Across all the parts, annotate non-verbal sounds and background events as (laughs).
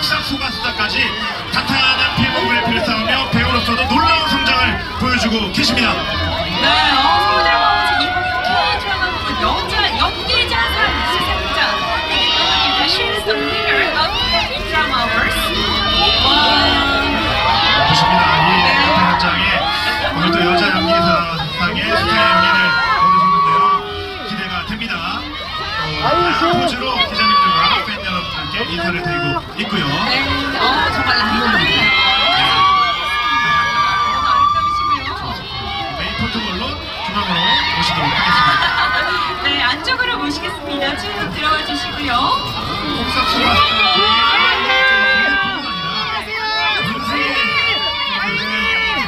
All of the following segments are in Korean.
폭삭 소가수다까지 탄탄한 필모그래 피를 쌓으며 배우로서도 놀라운 성장을 보여주고 계십니다. 네, 어, 이분이 유쾌한 드라마 부분 여자 연기자상 수상자 그리고 she is the winner of the drama awards. 와, 보십니다. 이 카페 현장에 오늘도 여자 연기사상의 연기를 얻으셨는데요. 기대가 됩니다. 또 다양한 포즈로 기자님들과 팬 여러분들께 인사를 드리고 있고요. 네, 어, 정말 라이브하네요. 아름다우시고요. 메인 포토걸로 중앙으로 모시도록 하겠습니다. 네, 안쪽으로 모시겠습니다. 쭉 들어와 주시고요. 폭삭수가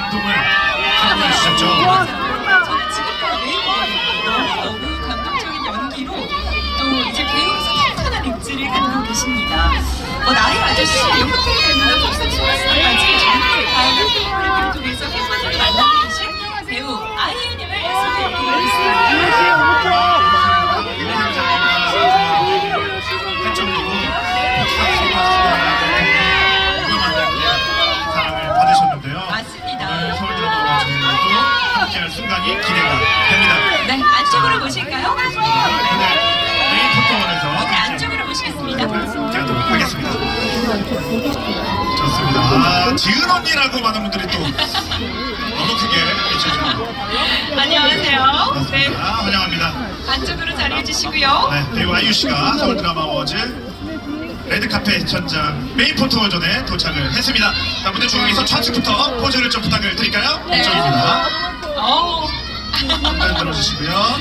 운동을 선보여 주셨죠. 저는 지금까지 너무너무 감동적인 연기로 또 이제 배우로서 탄탄한 입지를 갖고 계십니다. 어, 나의 아저씨, 기대가 됩니다. 네, 안쪽으로 모실까요? 오 지은 언니라고 많은 분들이 또 너무 크게 외쳐주고 안녕하세요. 네, 맞습니다. 환영합니다. 안쪽으로 자리해 주시고요. 네, 배우 아이유 씨가 서울 드라마 어워즈 레드카페 현장 메인 포토전에 도착을 했습니다. 자, 무대 중앙에서 좌측부터 포즈를 좀 부탁을 드릴까요? 네. 이쪽입니다. 어, 잘 들어주시고요.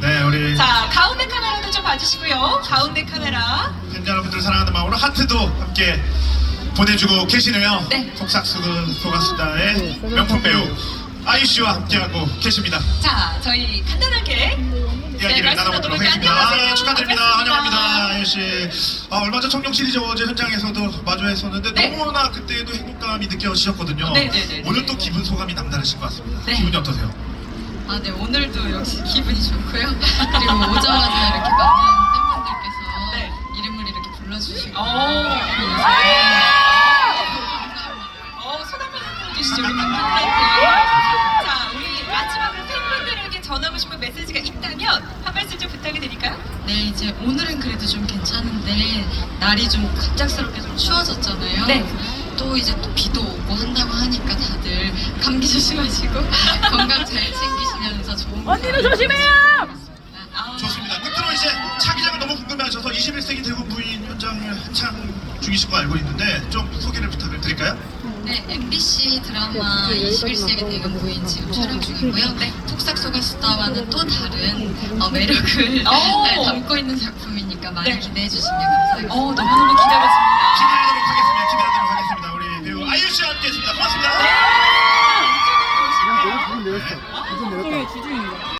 네, 우리 자, 가운데 카메라도 좀 봐주시고요. 가운데 카메라. 팬 여러분들 사랑하는 마음으로 하트도 함께 보내주고 계시네요. 네. 속삭수근 소가수다의 명품 배우 아이유 씨와 함께하고 계십니다. 자, 저희 간단하게 이야기를 네, 나눠보도록 말씀 하겠습니다. 안녕하세요. 아, 축하드립니다. 반갑습니다. 환영합니다. 아이유 씨. 아, 얼마 전 청룡 시리즈 어제 현장에서도 마주했었는데 네. 너무나 그때도 행복감이 느껴지셨거든요. 네, 네, 네, 오늘 네. 또 기분 소감이 남다르실 것 같습니다. 네. 기분이 어떠세요? 아, 네, 오늘도 역시 기분이 좋고요. 그리고 오자마자 이렇게 많은 팬분들께서 네. 이름을 이렇게 불러주시고. 어. 어, 손 한번 흔들어주시죠, 우리 팬분들한테. 자, 우리 마지막으로 팬분들에게 전하고 싶은 메시지가 있다면 한 말씀 좀 부탁을 드릴까요? 네, 이제 오늘은 그래도 좀 괜찮은데, 날이 좀 갑작스럽게 좀 추워졌잖아요. 네. 또 이제 또 비도 오고 한다고 하니까 다들 감기 (laughs) 조심하시고 건강 잘 챙기시면서 좋은 언니도 조심해요! 아, 좋습니다. 끝으로 이제 차기작을 너무 궁금해하셔서 21세기 대구 부인 현장을 한창 중이신 거 알고 있는데 좀 소개를 부탁을 드릴까요? 네, MBC 드라마 21세기 대금 부인 지금 촬영 중이고요. 네, 폭삭소가 수다와는 또 다른 어, 매력을 오! (laughs) 네, 담고 있는 작품이니까 많이 네. 기대해 주시면 감사하겠습니다. 어, 너무너무 기대되십니다. 기대하도록 하겠습니다. 기대하도록 하겠습니다. 우리 배우 아이유 씨와 함께 했습니다. 고맙습니다. 네. 이쪽으로 오실까